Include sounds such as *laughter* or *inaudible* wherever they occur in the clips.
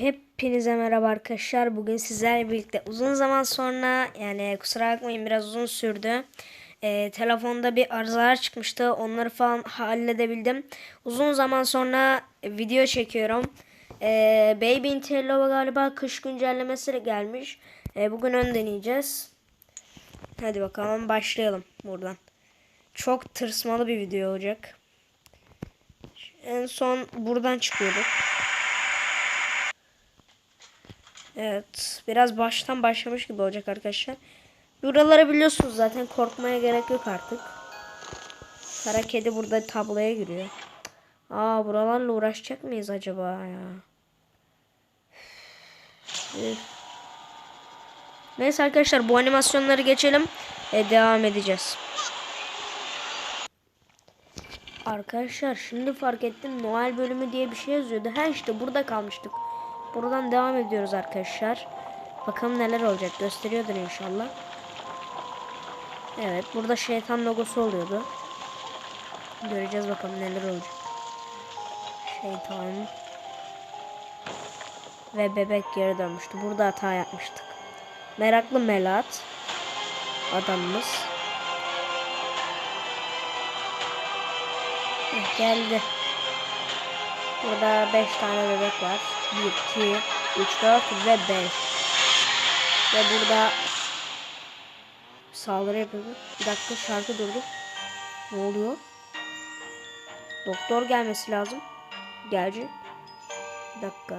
Hepinize merhaba arkadaşlar. Bugün sizlerle birlikte uzun zaman sonra yani kusura bakmayın biraz uzun sürdü. Ee, telefonda bir arızalar çıkmıştı. Onları falan halledebildim. Uzun zaman sonra video çekiyorum. Ee, Baby in Tello galiba kış güncellemesi gelmiş. Ee, bugün ön deneyeceğiz. Hadi bakalım başlayalım buradan. Çok tırsmalı bir video olacak. En son buradan çıkıyorduk. Evet. Biraz baştan başlamış gibi olacak arkadaşlar. Buraları biliyorsunuz zaten korkmaya gerek yok artık. Kara kedi burada tabloya giriyor. Aa buralarla uğraşacak mıyız acaba ya? Neyse arkadaşlar bu animasyonları geçelim. E, devam edeceğiz. Arkadaşlar şimdi fark ettim Noel bölümü diye bir şey yazıyordu. Ha işte burada kalmıştık. Buradan devam ediyoruz arkadaşlar. Bakalım neler olacak gösteriyordur inşallah. Evet burada şeytan logosu oluyordu. Göreceğiz bakalım neler olacak. Şeytan. Ve bebek geri dönmüştü. Burada hata yapmıştık. Meraklı Melat. Adamımız. Geldi. Burada 5 tane bebek var. 1, 2, 3, 4 ve 5. Ve burada saldırı yapıyordu. Bir dakika şarkı durdu. Ne oluyor? Doktor gelmesi lazım. Gelecek. Bir dakika.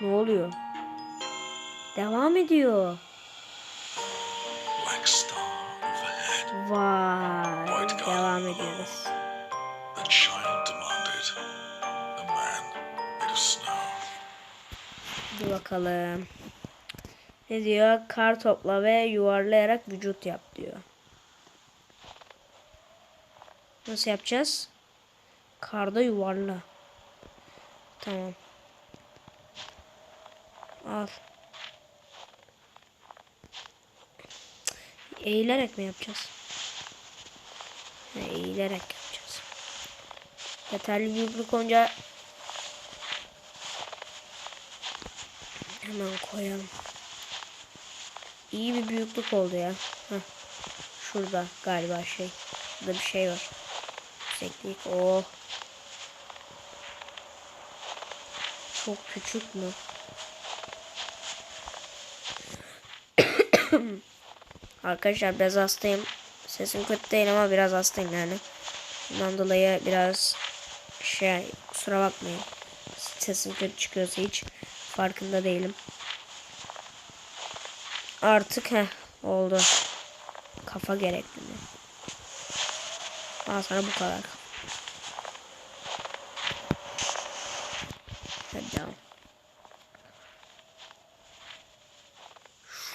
Ne oluyor? Devam ediyor. Vay. Devam ediyoruz. Dur bakalım. Ne diyor? Kar topla ve yuvarlayarak vücut yap diyor. Nasıl yapacağız? Karda yuvarla. Tamam. Al. Eğilerek mi yapacağız? Eğilerek yapacağız. Yeterli büyüklük olunca Hemen koyalım. İyi bir büyüklük oldu ya. Heh. Şurada galiba şey. Burada bir şey var. Yükseklik. Oh. Çok küçük mü? *coughs* Arkadaşlar biraz hastayım. Sesim kötü değil ama biraz hastayım yani. Bundan dolayı biraz şey kusura bakmayın. Sesim kötü çıkıyorsa hiç farkında değilim. Artık he oldu. Kafa gerekli mi? Al bu kadar. Hadi devam.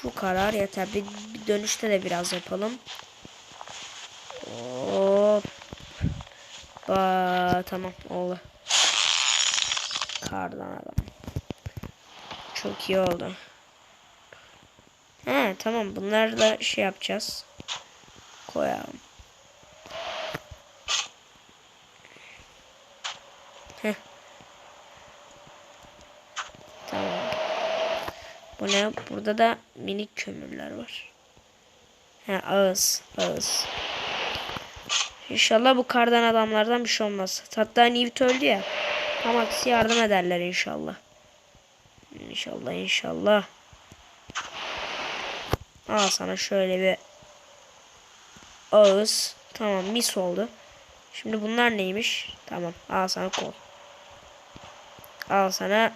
Şu karar yeter. Bir, bir dönüşte de biraz yapalım. Hop. Ba tamam oldu. Kardan adam. Çok iyi oldu. He tamam bunları da şey yapacağız. Koyalım. Heh. Tamam. Bu ne? Burada da minik kömürler var. He ağız. Ağız. İnşallah bu kardan adamlardan bir şey olmaz. Hatta Newt öldü ya. Tam aksi yardım ederler inşallah. İnşallah inşallah. Al sana şöyle bir ağız. Tamam mis oldu. Şimdi bunlar neymiş? Tamam al sana kol. Al sana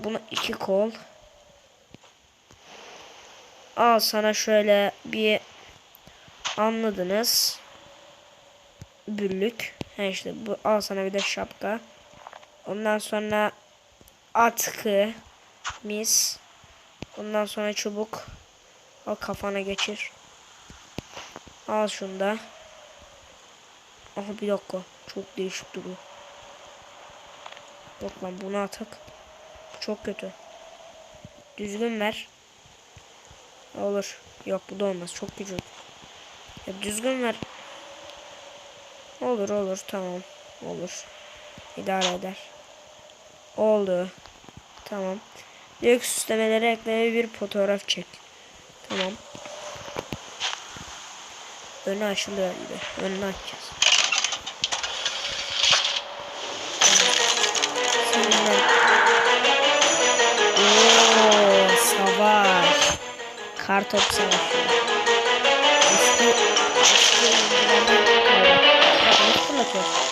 bunu iki kol. Al sana şöyle bir anladınız. Büllük. He işte bu al sana bir de şapka. Ondan sonra atkı, mis. Ondan sonra çubuk. Al kafana geçir. Al şunu da. Aha bir dakika. Çok değişik duruyor. Yok lan bunu atak. Çok kötü. Düzgün ver. Olur. Yok bu da olmaz. Çok güzel. Ya düzgün ver. Olur olur tamam. Olur. İdare eder. Oldu. Tamam. Diyor ki süslemelere ekleme bir fotoğraf çek. Tamam. Önü açılıyor gibi. Önünü açacağız. Seninle. Oo, savaş. Kartop savaşı. Eski eski oyunculardan kaldı. Bak nasıl fırlatıyor?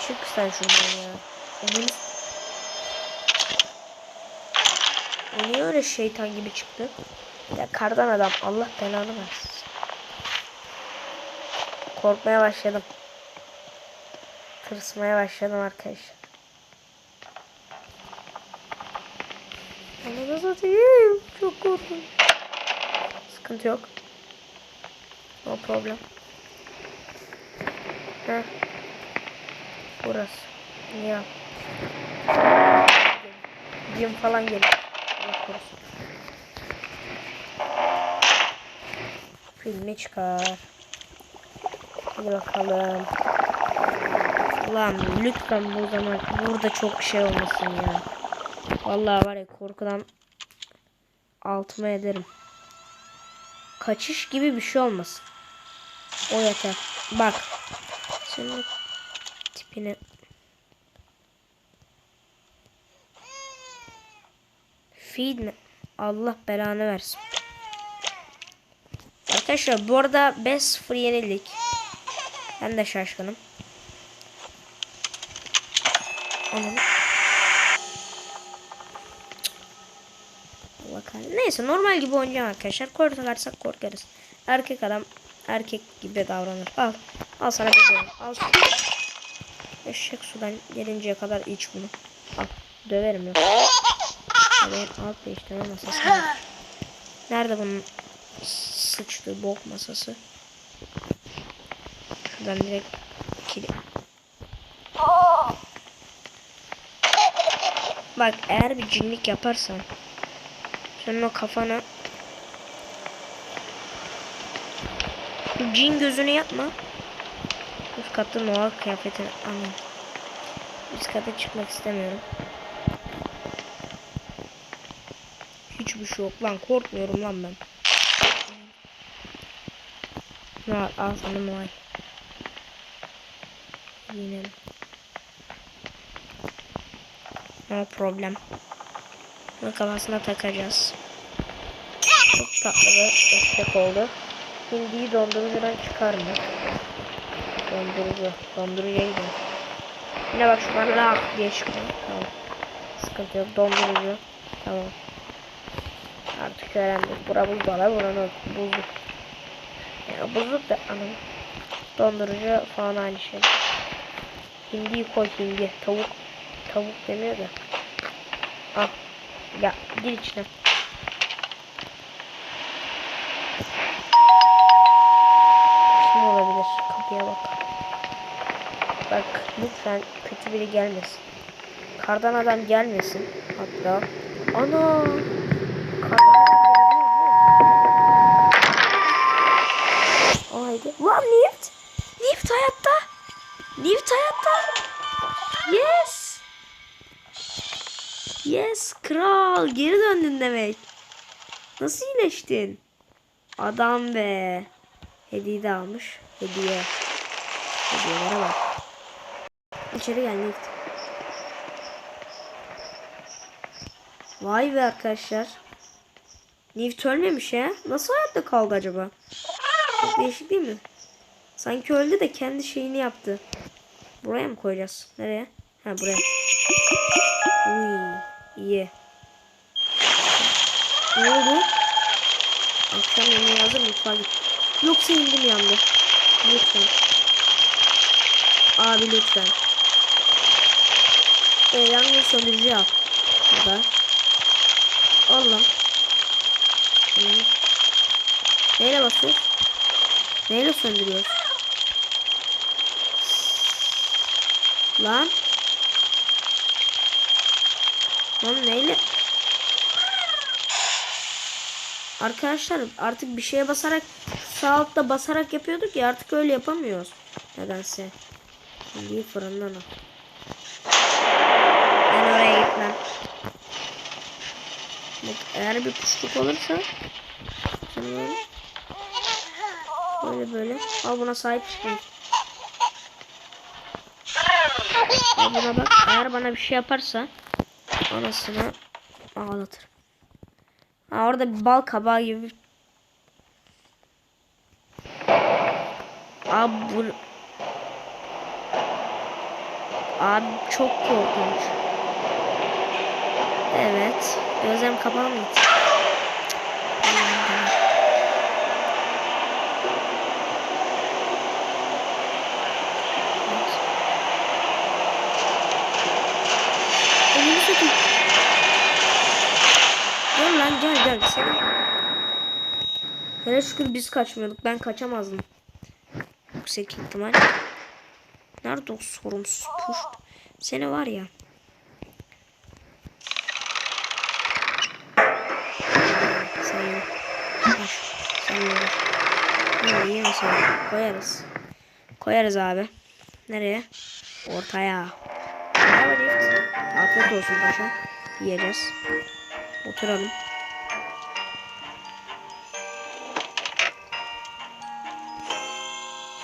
Çık sen şuradan ya. Emin. O niye öyle şeytan gibi çıktı? Ya kardan adam Allah belanı versin. Korkmaya başladım. Tırsmaya başladım arkadaşlar. Anladın satayım. Çok korktum. Sıkıntı yok. No problem. Heh. Burası. Ya. Cim falan gelir. Filmi çıkar. Bakalım. Ulan lütfen bu zaman burada çok şey olmasın ya. Vallahi var ya korkudan altıma ederim. Kaçış gibi bir şey olmasın. O yeter. Bak. Senin tipini Feed mi? Allah belanı versin. Arkadaşlar bu arada 5-0 yenildik. Ben de şaşkınım. Neyse normal gibi oynayacağım arkadaşlar. Korkarsak korkarız. Erkek adam erkek gibi davranır. Al. Al sana bir dövüm. Al. Eşek sudan gelinceye kadar iç bunu. Al. Döverim yok. Benim alt değiştirme masası. Nerede bunun sıçtığı bok masası? Şuradan direkt kilit. Bak eğer bir cinlik yaparsan senin o kafana cin gözünü yapma. Üst katta Noah kıyafetini anlayın. Üst kata çıkmak istemiyorum. Hiçbir şey yok lan korkmuyorum lan ben. Noah al sana Noah. Giyinelim. No problem. Bunu kafasına takacağız. Çok tatlı bir eşek oldu. Hindiyi dondurucudan çıkar mı? Dondurucu. Dondurucuya gidelim. Yine bak şuradan lak diye çıkıyor. Tamam. Sıkıntı yok. Dondurucu. Tamam. Artık öğrendik. Bura buzdolabı. Buranın buzluk. Ya buzluk da anam. Dondurucu falan aynı şey. Hindiyi koy hindi. Tavuk. Tavuk demiyor da. Al. Ya gir içine. Kim olabilir? Kapıya bak. Bak lütfen kötü biri gelmesin. Kardan adam gelmesin. Hatta. Ana. Kardan? Haydi. Lan Nift. Nift hayatta. Nift hayatta. Yes. Yes kral geri döndün demek. Nasıl iyileştin? Adam be. Hediye de almış. Hediye. Hediyelere bak. İçeri gel Nift. Vay be arkadaşlar. Nift ölmemiş ya. Nasıl hayatta kaldı acaba? Çok değişik değil mi? Sanki öldü de kendi şeyini yaptı. Buraya mı koyacağız? Nereye? Ha buraya. Uy, iyi. Ne oldu? Akşam yemeği hazır mutfağa git. Yoksa indim yandı. Lütfen. Abi lütfen. E, yangın söndürücü al. Burada. Al lan. Tamam. Neyle basıyoruz? Neyle söndürüyoruz? Lan. Lan neyle? Arkadaşlar artık bir şeye basarak sağ altta basarak yapıyorduk ya artık öyle yapamıyoruz. Nedense. Şimdi fırından al. Eğer bir kuşluk olursa sen böyle böyle al buna sahip çıkın. Al buna bak eğer bana bir şey yaparsa anasını ağlatır. Ha orada bir bal kabağı gibi Abi bu Abi çok korkunç. Evet. Gözlerim kapalı mı? Gel gel gel. Sen... Hele şükür biz kaçmıyorduk. Ben kaçamazdım. Yüksek ihtimal. Nerede o sorumsuz puşt? Seni var ya. Sen yok. Koş. Sen yok. Misin? Koyarız. Koyarız abi. Nereye? Ortaya. Merhaba. Afiyet olsun paşa. Yiyeceğiz. Oturalım.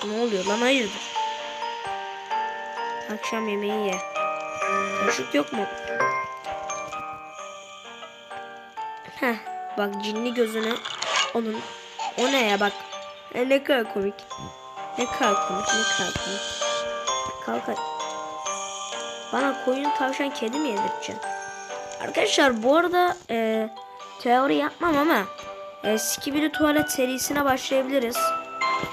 Ne oluyor lan hayırdır? Akşam yemeği ye. Kaşık yok mu? Heh, bak cinli gözüne onun o ne ya bak. E, ne kadar komik. Ne kadar komik, ne kadar komik. Kalk hadi. Bana koyun, tavşan, kedi mi yedireceksin? Arkadaşlar bu arada e, teori yapmam ama e, Skibidi Tuvalet serisine başlayabiliriz.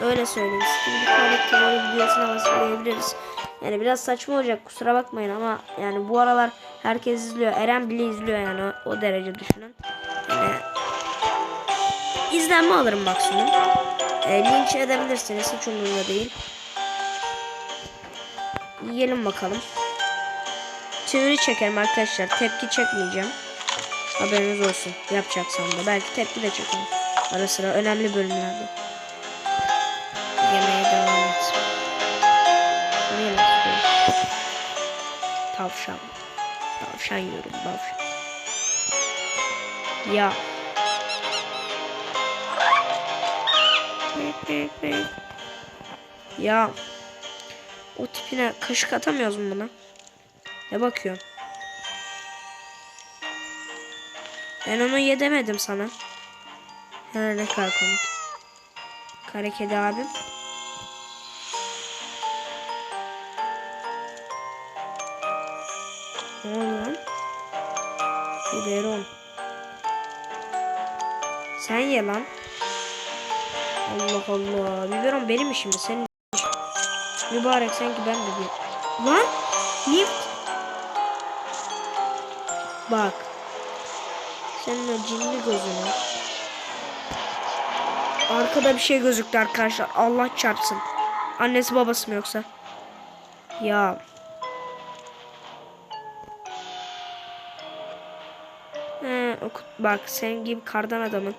Öyle söyleyeyim. Skibidi Tuvalet teori videosuna başlayabiliriz. Yani biraz saçma olacak kusura bakmayın ama yani bu aralar herkes izliyor. Eren bile izliyor yani o, o derece düşünün. Yani izlenme alırım maksimum. E, linç edebilirsiniz hiç umurumda değil. Yiyelim bakalım. Teori çekerim arkadaşlar. Tepki çekmeyeceğim. Haberiniz olsun. Yapacaksam da. Belki tepki de çekerim. Ara sıra önemli bölümlerde. Yemeğe devam et. Yemek? Tavşan. Tavşan yiyorum. Tavşan. Ya. Ya. O tipine kaşık atamıyoruz mu buna? Ne bakıyorsun? Ben onu yedemedim sana. Ha ne kadar komik. Kara kedi abim. Ne oldu lan? Biberon. Sen ye lan. Allah Allah. Biberon benim işimde. Senin Mübarek sanki ben de bir... Lan! Niye... Bak. Senin o cinli gözünü. Arkada bir şey gözüktü arkadaşlar. Allah çarpsın. Annesi babası mı yoksa? Ya. He, oku- bak senin gibi kardan adamın.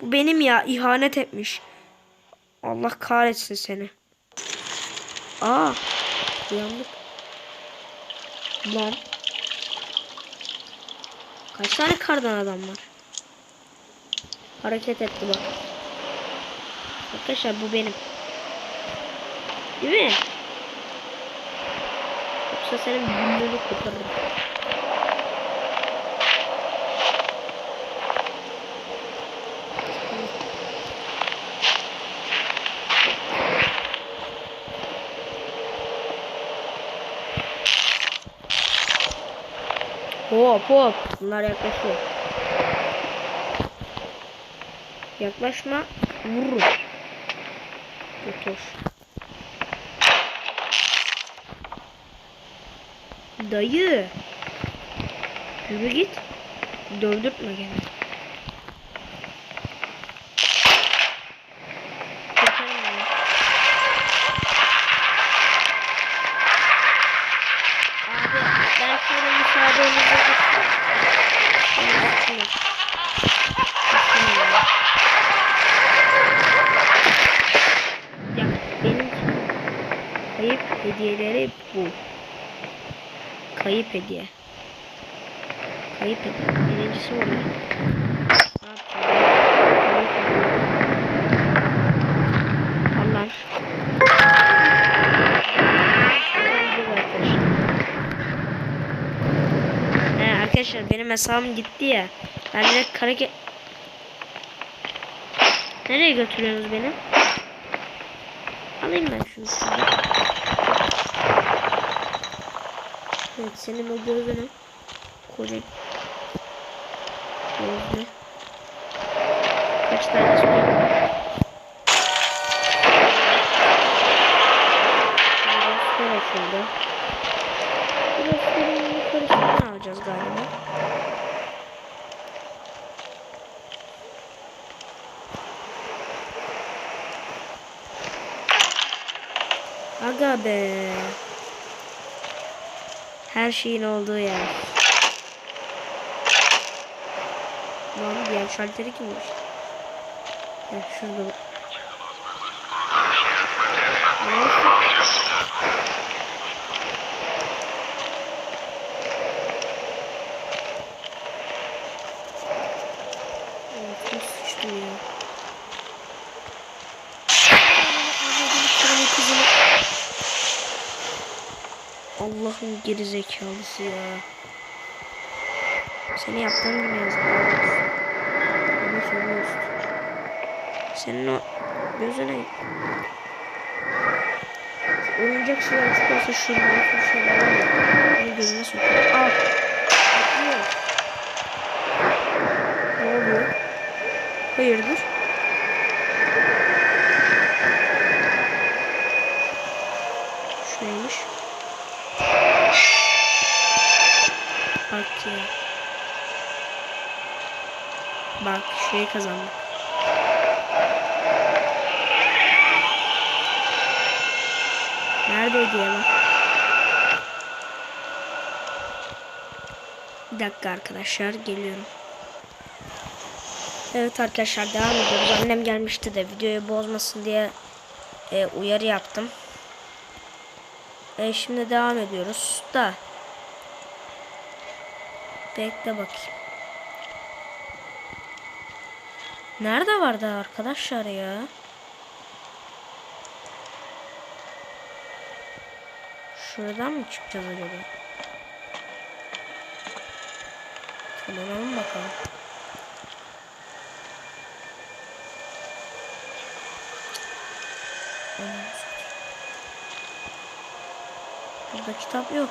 Bu benim ya ihanet etmiş. Allah kahretsin seni. Aa. Uyandık. Lan. Kaç tane kardan adam var? Hareket etti bak. Arkadaşlar bu benim. Değil mi? Yoksa senin burnunu koparırım. Hop hop. Bunlar yaklaşıyor. Yaklaşma. Vururum. Götür. Dayı. Yürü git. Dövdürtme gene. Kurtarın beni. Abi ben şöyle müsaadenizle gittim. Benim için yok. İşim yok. Ya benim için kayıp hediyeleri bu. Kayıp hediye. Kayıp hediye. Birincisi oluyor. Ne yapacağım? Kayıp hediye. Allah'ım. He, arkadaşlar benim hesabım gitti ya. Ben direkt karake... Nereye götürüyorsunuz beni? Alayım ben şunu şurada. Evet senin o gözünü koyayım. Gözlü. Kaç tane istiyorsun? Burası açıldı. Burası yukarısını alacağız galiba. Aga be. Her şeyin olduğu yer. Lan diğer şalteri kimmiş? Ya şurada. Neyse. Geri zekalısı ya. Seni yaptığın gibi yazık. Bana söylüyorsun. Senin o gözüne oyuncak şeyler açık olsa şundan şu şeyler var ya. Onu gözüne sokuyor. Al. Ne oluyor? Hayırdır? Şu neymiş? Bak ya. Bak şey kazandık. Nerede hediye? Bir dakika arkadaşlar geliyorum. Evet arkadaşlar devam ediyoruz. Annem gelmişti de videoyu bozmasın diye e, uyarı yaptım. E, şimdi devam ediyoruz da. Bekle bakayım. Nerede vardı arkadaşlar ya? Şuradan mı çıkacağız acaba? Kullanalım bakalım. Burada kitap yok.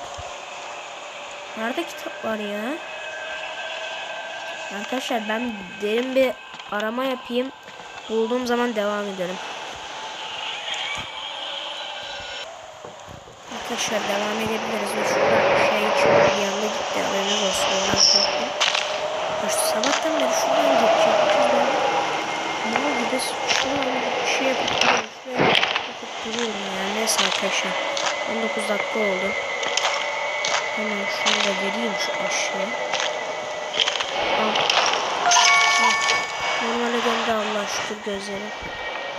Nerede kitap var ya? Arkadaşlar ben derin bir arama yapayım. Bulduğum zaman devam edelim. Arkadaşlar devam edebiliriz. Ve şurada şey için bir yanına gitti. Haberiniz olsun. Ondan korktum. İşte sabahtan beri şuradan ben. Ne oldu biz şuradan bir şey yapıp duruyoruz. Yapıp duruyorum yani. Neyse arkadaşlar. 19 dakika oldu. Hemen şunu da vereyim şu aşağıya. Al. Döndü Allah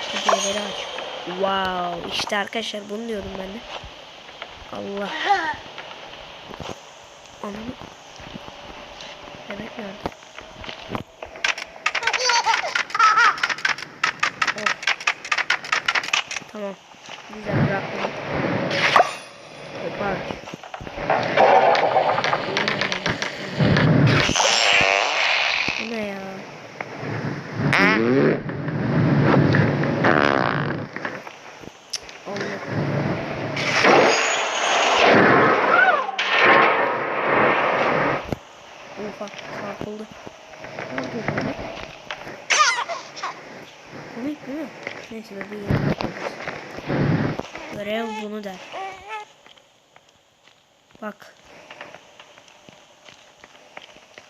şükür gözleri. Aç. Wow. İşte arkadaşlar bunu diyordum ben de. Allah. Anam. Bebek nerede? Oh. Tamam. Güzel bırakmadım. Kopar. Bu ne ya? Allah. Oha çarpıldı. Ne oldu buna? Komik değil mi? Neyse de bir yere. Görev bunu der. Bak.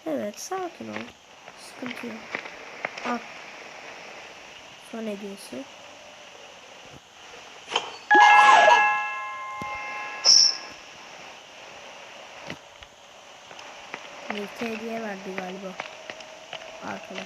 Evet sakin ol. Sıkıntı yok. Al. Son hediyesi. Birlikte hediye verdi galiba. Arkadaş.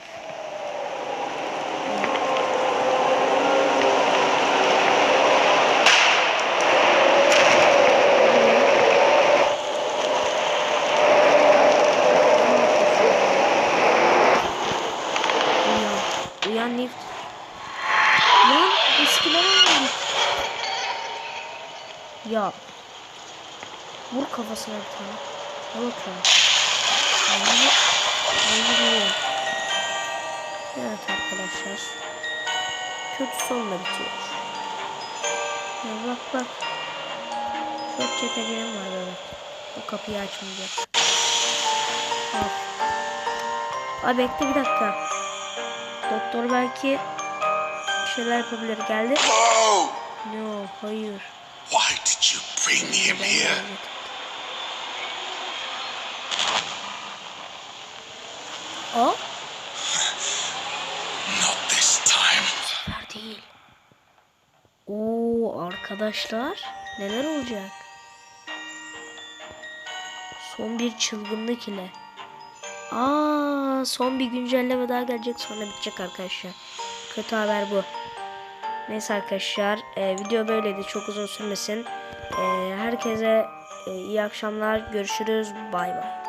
Uyan. Uyan Nift. Uyan. Eskilere uyan. Ya. Vur kafasına bir tane. Ne bakıyorsun? Evet arkadaşlar. Kötü sonla bitiyor. Ya bak bak. Çok çekeceğim var böyle. O kapıyı açmayacak. Al. Abi bekle bir dakika. Doktor belki bir şeyler yapabilir. Geldi. No, hayır. Why did you bring him here? O? Not this time. Sefer değil. Oo arkadaşlar neler olacak? Son bir çılgınlık ile. Aa son bir güncelleme daha gelecek sonra bitecek arkadaşlar. Kötü haber bu. Neyse arkadaşlar e, video böyleydi çok uzun sürmesin. E, herkese e, iyi akşamlar görüşürüz bay bay.